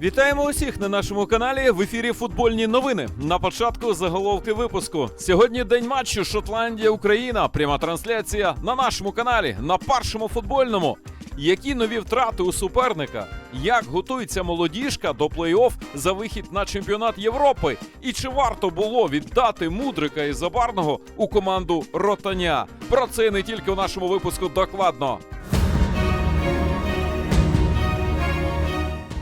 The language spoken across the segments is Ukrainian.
Вітаємо усіх на нашому каналі. В ефірі футбольні новини. На початку заголовки випуску. Сьогодні день матчу Шотландія Україна. Пряма трансляція на нашому каналі на першому футбольному. Які нові втрати у суперника? Як готується молодіжка до плей-офф за вихід на чемпіонат Європи? І чи варто було віддати мудрика і забарного у команду Ротаня? Про це не тільки у нашому випуску докладно.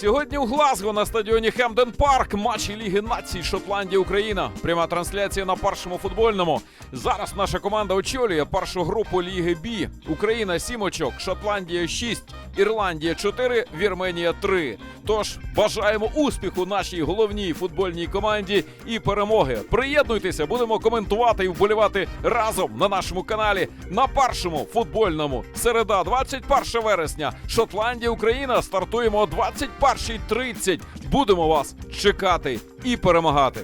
Сьогодні у Глазго на стадіоні Хемден Парк матчі Ліги націй Шотландія Україна. Пряма трансляція на першому футбольному. Зараз наша команда очолює першу групу Ліги Бі. Україна 7 очок, Шотландія 6, Ірландія 4, Вірменія 3. Тож бажаємо успіху нашій головній футбольній команді і перемоги. Приєднуйтеся, будемо коментувати і вболівати разом на нашому каналі на першому футбольному. Середа, 21 вересня. Шотландія, Україна. Стартуємо о 21.30. Будемо вас чекати і перемагати.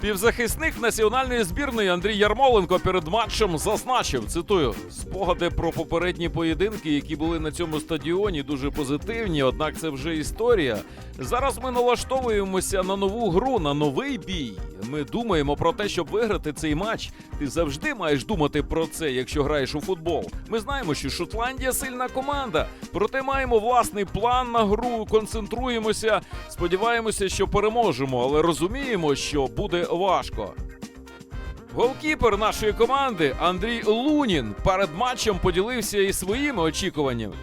Півзахисник національної збірної Андрій Ярмоленко перед матчем зазначив, цитую, спогади про попередні поєдинки, які були на цьому стадіоні, дуже позитивні, однак це вже історія. Зараз ми налаштовуємося на нову гру, на новий бій. Ми думаємо про те, щоб виграти цей матч. Ти завжди маєш думати про це, якщо граєш у футбол. Ми знаємо, що Шотландія сильна команда, проте маємо власний план на гру, концентруємося, сподіваємося, що переможемо, але розуміємо, що буде важко. Голкіпер нашої команди Андрій Лунін перед матчем поділився і своїми очікуваннями.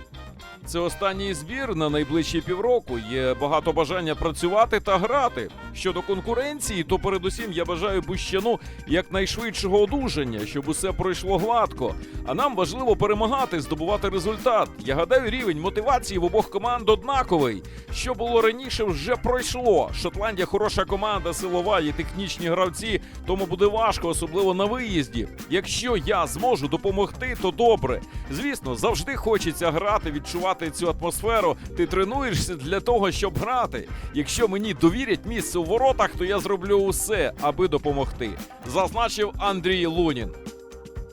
Це останній збір на найближчі півроку. Є багато бажання працювати та грати. Щодо конкуренції, то передусім я бажаю Бущану якнайшвидшого одужання, щоб усе пройшло гладко. А нам важливо перемагати, здобувати результат. Я гадаю, рівень мотивації в обох команд однаковий. Що було раніше, вже пройшло. Шотландія хороша команда, силова, є технічні гравці, тому буде важко, особливо на виїзді. Якщо я зможу допомогти, то добре. Звісно, завжди хочеться грати, відчувати цю атмосферу. Ти тренуєшся для того, щоб грати. Якщо мені довірять місце у воротах, то я зроблю усе, аби допомогти. Зазначив Андрій Лунін.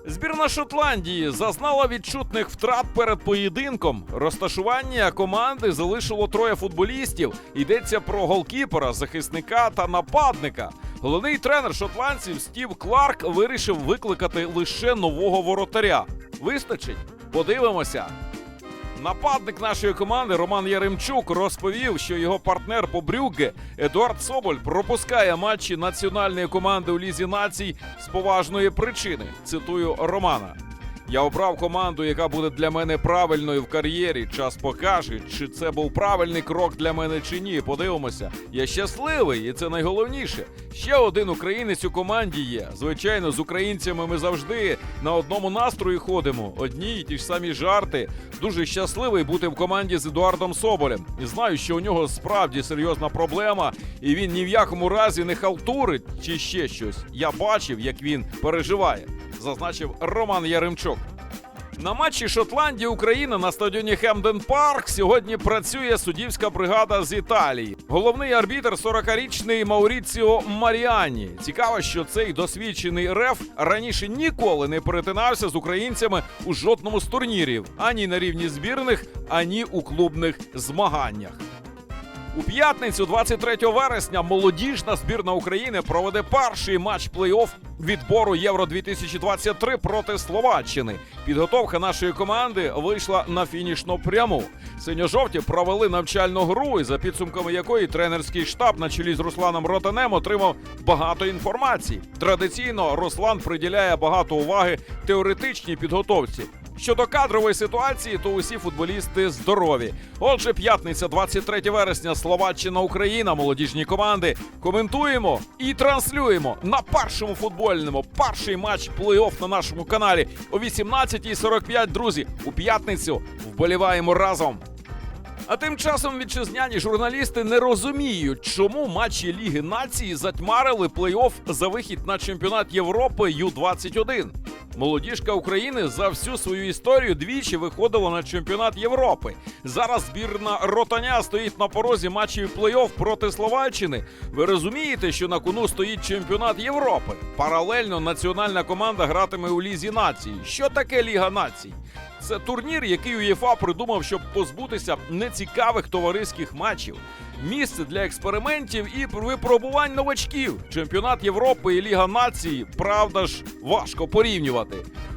Збірна Шотландії зазнала відчутних втрат перед поєдинком. Розташування команди залишило троє футболістів. Йдеться про голкіпера, захисника та нападника. Головний тренер шотландців Стів Кларк вирішив викликати лише нового воротаря. Вистачить? Подивимося. Нападник нашої команди Роман Яремчук розповів, що його партнер по Брюгге Едуард Соболь пропускає матчі національної команди у Лізі націй з поважної причини. Цитую Романа. Я обрав команду, яка буде для мене правильною в кар'єрі. Час покаже, чи це був правильний крок для мене чи ні. Подивимося. Я щасливий, і це найголовніше. Ще один українець у команді є. Звичайно, з українцями ми завжди на одному настрої ходимо. Одні й ті ж самі жарти. Дуже щасливий бути в команді з Едуардом Соболем. І знаю, що у нього справді серйозна проблема, і він ні в якому разі не халтурить чи ще щось. Я бачив, як він переживає, зазначив Роман Яремчук. На матчі Шотландії Україна на стадіоні Хемден Парк сьогодні працює суддівська бригада з Італії. Головний арбітр 40-річний Мауріціо Маріані. Цікаво, що цей досвідчений реф раніше ніколи не перетинався з українцями у жодному з турнірів ані на рівні збірних, ані у клубних змаганнях. У п'ятницю, 23 вересня, молодіжна збірна України проведе перший матч плей-офф відбору Євро 2023 проти Словаччини. Підготовка нашої команди вийшла на фінішну пряму. Синьо-жовті провели навчальну гру, і за підсумками якої тренерський штаб на чолі з Русланом Ротанем отримав багато інформації. Традиційно Руслан приділяє багато уваги теоретичній підготовці. Щодо кадрової ситуації, то усі футболісти здорові. Отже, п'ятниця, 23 вересня, Словаччина, Україна, молодіжні команди. Коментуємо і транслюємо на першому футбольному перший матч плей-офф на нашому каналі о 18.45. Друзі, у п'ятницю вболіваємо разом. А тим часом вітчизняні журналісти не розуміють, чому матчі Ліги нації затьмарили плей-офф за вихід на чемпіонат Європи Ю-21. Молодіжка України за всю свою історію двічі виходила на чемпіонат Європи. Зараз збірна ротаня стоїть на порозі матчів плей-офф проти Словаччини. Ви розумієте, що на кону стоїть чемпіонат Європи. Паралельно національна команда гратиме у Лізі націй. Що таке Ліга націй? Це турнір, який УЄФА придумав, щоб позбутися нецікавих товариських матчів. Місце для експериментів і випробувань новачків. Чемпіонат Європи і Ліга націй, правда ж, важко порівнювати.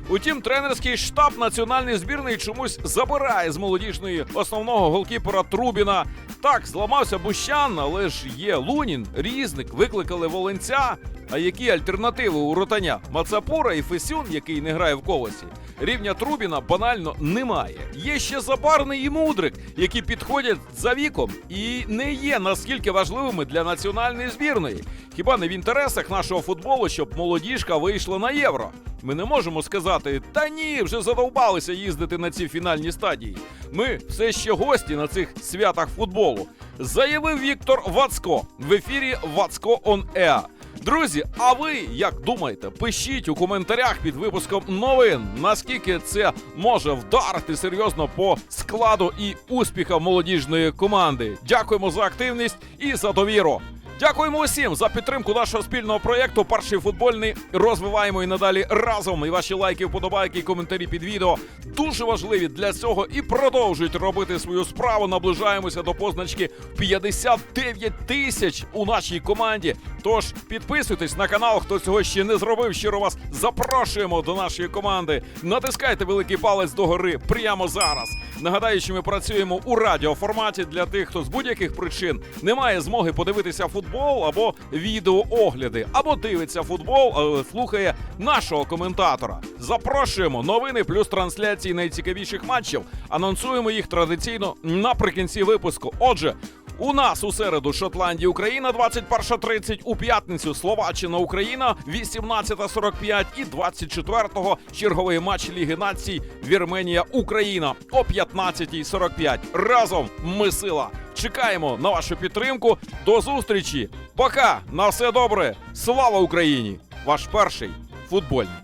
Утім, тренерський штаб національної збірної чомусь забирає з молодіжної основного голкіпера Трубіна. Так, зламався Бущан, але ж є Лунін, Різник, викликали Волинця. А які альтернативи у ротаня? Мацапура і Фесюн, який не грає в колосі. Рівня Трубіна банально немає. Є ще Забарний і Мудрик, які підходять за віком і не є наскільки важливими для національної збірної. Хіба не в інтересах нашого футболу, щоб молодіжка вийшла на євро? Ми не можемо сказати, та ні, вже задовбалися їздити на ці фінальні стадії. Ми все ще гості на цих святах футболу. Заявив Віктор Вацко в ефірі Вацко Он Еа. Друзі, а ви як думаєте? Пишіть у коментарях під випуском новин, наскільки це може вдарити серйозно по складу і успіхам молодіжної команди. Дякуємо за активність і за довіру. Дякуємо усім за підтримку нашого спільного проєкту. Перший футбольний розвиваємо і надалі разом. І ваші лайки, вподобайки і коментарі під відео дуже важливі для цього і продовжують робити свою справу. Наближаємося до позначки 59 тисяч у нашій команді. Тож підписуйтесь на канал, хто цього ще не зробив. Щиро вас запрошуємо до нашої команди. Натискайте великий палець догори прямо зараз. Нагадаю, що ми працюємо у радіоформаті для тих, хто з будь-яких причин не має змоги подивитися футбол або відеоогляди, або дивиться футбол, але слухає нашого коментатора. Запрошуємо новини плюс трансляції найцікавіших матчів. Анонсуємо їх традиційно наприкінці випуску. Отже. У нас у середу Шотландія Україна 21.30, у п'ятницю Словаччина Україна 18.45 і 24-го черговий матч Ліги націй Вірменія Україна о 15.45. Разом ми сила. Чекаємо на вашу підтримку. До зустрічі. Пока на все добре. Слава Україні! Ваш перший футбольний.